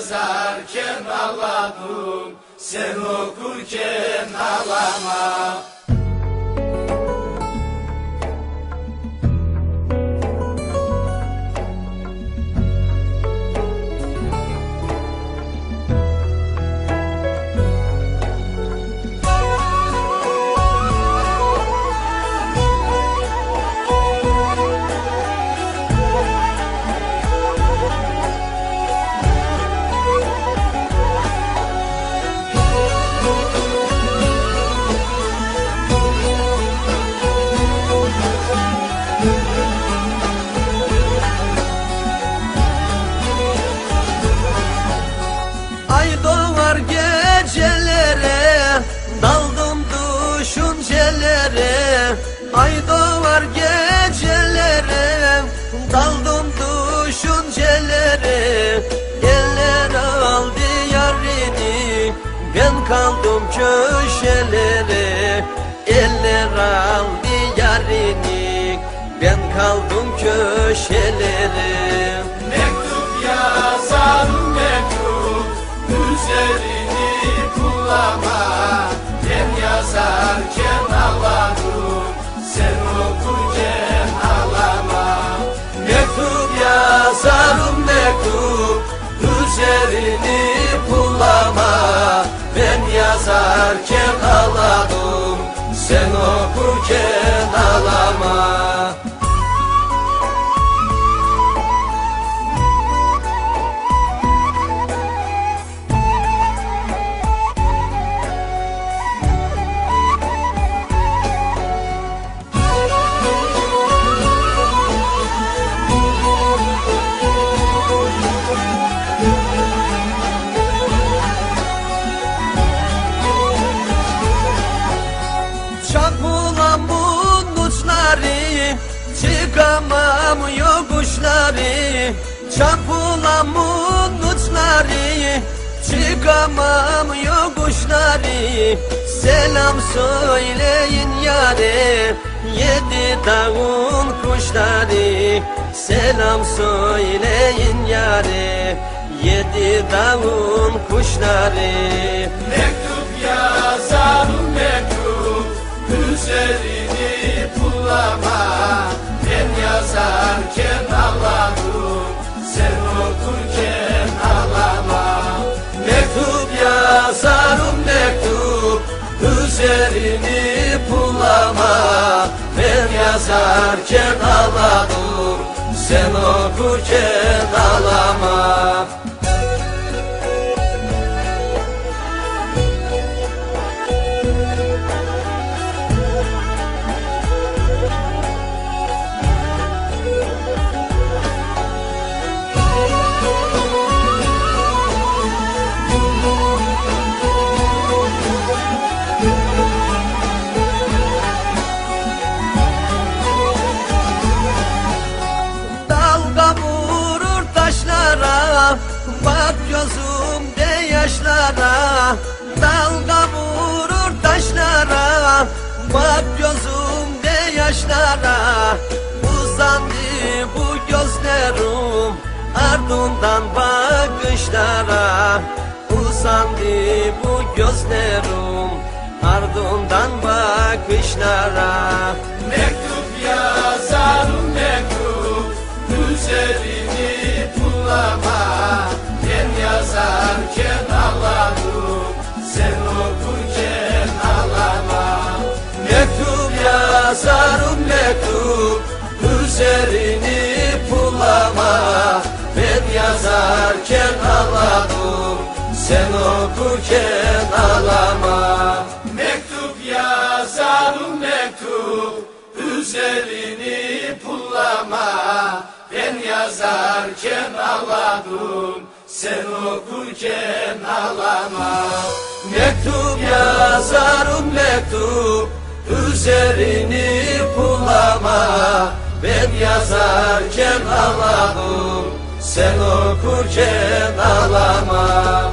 yazarken ağladım Sen okurken ağlama Ben kaldım köşelere Eller aldı yarini. Ben kaldım köşelere yazarken Çıkamam yokuşları Çapulan bu uçları Çıkamam yokuşları Selam söyleyin yare Yedi dağın kuşları Selam söyleyin yare Yedi dağın kuşları Ben yazarken ağladım Sen okurken ağlama Bak gözümde yaşlara Dalga vurur taşlara. Bak gözümde yaşlara Uzandı bu gözlerim. Ardından bakışlara Uzandı bu gözlerim. Ardından bakışlara mektup Üzerini bulama Ben yazarken ağladım Sen okurken ağlama. Mektup yazarım mektup Üzerini pullama Ben yazarken ağladım Sen okurken ağlama. Mektup yazarım mektup Üzerini bulama Ben yazarken ağladım Sen okurken ağlama